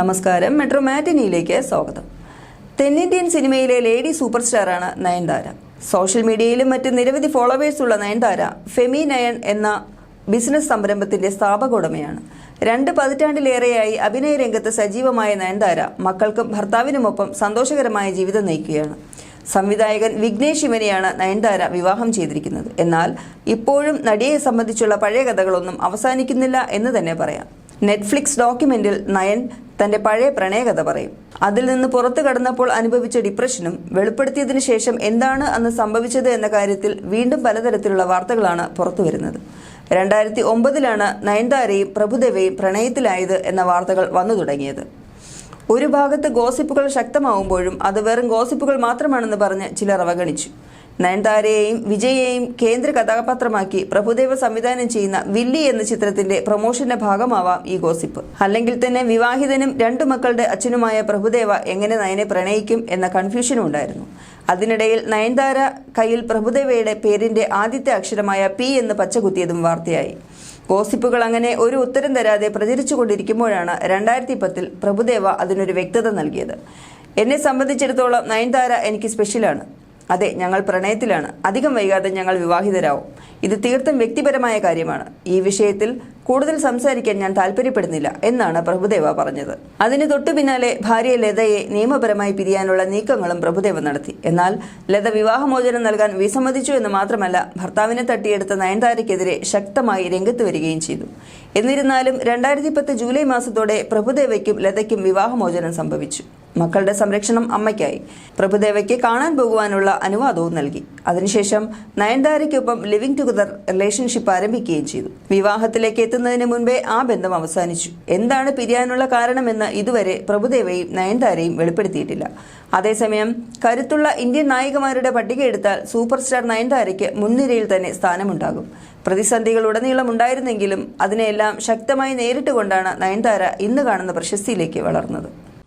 നമസ്കാരം. മെട്രോ മാറ്റിനിയിലേക്ക് സ്വാഗതം. തെന്നിന്ത്യൻ സിനിമയിലെ ലേഡി സൂപ്പർ സ്റ്റാറാണ് നയൻതാര. സോഷ്യൽ മീഡിയയിലും മറ്റ് നിരവധി ഫോളോവേഴ്സ് ഉള്ള നയൻതാര ഫെമി നയൻ എന്ന ബിസിനസ് സംരംഭത്തിന്റെ സ്ഥാപക ഉടമയാണ് രണ്ട് പതിറ്റാണ്ടിലേറെയായി അഭിനയ രംഗത്ത് സജീവമായ നയൻതാര മക്കൾക്കും ഭർത്താവിനുമൊപ്പം സന്തോഷകരമായ ജീവിതം നയിക്കുകയാണ്. സംവിധായകൻ വിഘ്നേഷ് ശിവനെയാണ് നയൻതാര വിവാഹം ചെയ്തിരിക്കുന്നത്. എന്നാൽ ഇപ്പോഴും നടിയെ സംബന്ധിച്ചുള്ള പഴയ കഥകളൊന്നും അവസാനിക്കുന്നില്ല എന്ന് തന്നെ പറയാം. നെറ്റ്ഫ്ലിക്സ് ഡോക്യുമെന്റിൽ നയൻ തന്റെ പഴയ പ്രണയകഥ പറയും. അതിൽ നിന്ന് പുറത്തു കടന്നപ്പോൾ അനുഭവിച്ച ഡിപ്രഷനും വെളിപ്പെടുത്തിയതിനു ശേഷം എന്താണ് അന്ന് സംഭവിച്ചത് എന്ന കാര്യത്തിൽ വീണ്ടും പലതരത്തിലുള്ള വാർത്തകളാണ് പുറത്തുവരുന്നത് രണ്ടായിരത്തി ഒമ്പതിലാണ് നയൻതാരയും പ്രഭുദേവയും പ്രണയത്തിലായത് എന്ന വാർത്തകൾ വന്നു തുടങ്ങിയത്. ഒരു ഭാഗത്ത് ഗോസിപ്പുകൾ ശക്തമാവുമ്പോഴും അത് വെറും ഗോസിപ്പുകൾ മാത്രമാണെന്ന് പറഞ്ഞ് ചിലർ അവഗണിച്ചു. നയൻതാരയെയും വിജയെയും കേന്ദ്ര കഥാപാത്രമാക്കി പ്രഭുദേവ സംവിധാനം ചെയ്യുന്ന വില്ലി എന്ന ചിത്രത്തിന്റെ പ്രൊമോഷന്റെ ഭാഗമാവാം ഈ ഗോസിപ്പ്. അല്ലെങ്കിൽ തന്നെ വിവാഹിതനും രണ്ടു മക്കളുടെ അച്ഛനുമായ പ്രഭുദേവ എങ്ങനെ നയനെ പ്രണയിക്കും എന്ന കൺഫ്യൂഷനും ഉണ്ടായിരുന്നു. അതിനിടയിൽ നയൻതാര കയ്യിൽ പ്രഭുദേവയുടെ പേരിന്റെ ആദ്യത്തെ അക്ഷരമായ പി എന്ന് പച്ചകുത്തിയതും വാർത്തയായി. ഗോസിപ്പുകൾ അങ്ങനെ ഒരു ഉത്തരം തരാതെ പ്രചരിച്ചുകൊണ്ടിരിക്കുമ്പോഴാണ് രണ്ടായിരത്തി പത്തിൽ പ്രഭുദേവ അതിനൊരു വ്യക്തത നൽകിയത്. എന്നെ സംബന്ധിച്ചിടത്തോളം നയൻതാര എനിക്ക് സ്പെഷ്യലാണ് അതെ ഞങ്ങൾ പ്രണയത്തിലാണ്. അധികം വൈകാതെ ഞങ്ങൾ വിവാഹിതരാവും. ഇത് തീർത്തും വ്യക്തിപരമായ കാര്യമാണ്. ഈ വിഷയത്തിൽ കൂടുതൽ സംസാരിക്കാൻ ഞാൻ താല്പര്യപ്പെടുന്നില്ല എന്നാണ് പ്രഭുദേവ പറഞ്ഞത്. അതിന് തൊട്ടു പിന്നാലെ ഭാര്യ ലതയെ നിയമപരമായി പിരിയാനുള്ള നീക്കങ്ങളും പ്രഭുദേവ നടത്തി. എന്നാൽ ലത വിവാഹമോചനം നൽകാൻ വിസമ്മതിച്ചു എന്ന് മാത്രമല്ല ഭർത്താവിനെ തട്ടിയെടുത്ത നയൻതാരയ്ക്കെതിരെ ശക്തമായി രംഗത്ത് വരികയും ചെയ്തു. എന്നിരുന്നാലും രണ്ടായിരത്തി പത്ത് ജൂലൈ മാസത്തോടെ പ്രഭുദേവയ്ക്കും ലതയ്ക്കും വിവാഹമോചനം സംഭവിച്ചു. മക്കളുടെ സംരക്ഷണം അമ്മയ്ക്കായി. പ്രഭുദേവയ്ക്ക് കാണാൻ പോകുവാനുള്ള അനുവാദവും നൽകി. അതിനുശേഷം നയൻതാരയ്ക്കൊപ്പം ലിവിംഗ് ടുഗദർ റിലേഷൻഷിപ്പ് ആരംഭിക്കുകയും ചെയ്തു. വിവാഹത്തിലേക്ക് എത്തുന്നതിന് മുൻപേ ആ ബന്ധം അവസാനിച്ചു. എന്താണ് പിരിയാനുള്ള കാരണമെന്ന് ഇതുവരെ പ്രഭുദേവയും നയൻതാരയും വെളിപ്പെടുത്തിയിട്ടില്ല. അതേസമയം കരുത്തുള്ള ഇന്ത്യൻ നായികമാരുടെ പട്ടിക എടുത്താൽ സൂപ്പർ സ്റ്റാർ നയൻതാരയ്ക്ക് മുൻനിരയിൽ തന്നെ സ്ഥാനമുണ്ടാകും. പ്രതിസന്ധികൾ ഉടനീളം ഉണ്ടായിരുന്നെങ്കിലും അതിനെല്ലാം ശക്തമായി നേരിട്ടുകൊണ്ടാണ് നയൻതാര ഇന്ന് കാണുന്ന പ്രശസ്തിയിലേക്ക് വളർന്നത്.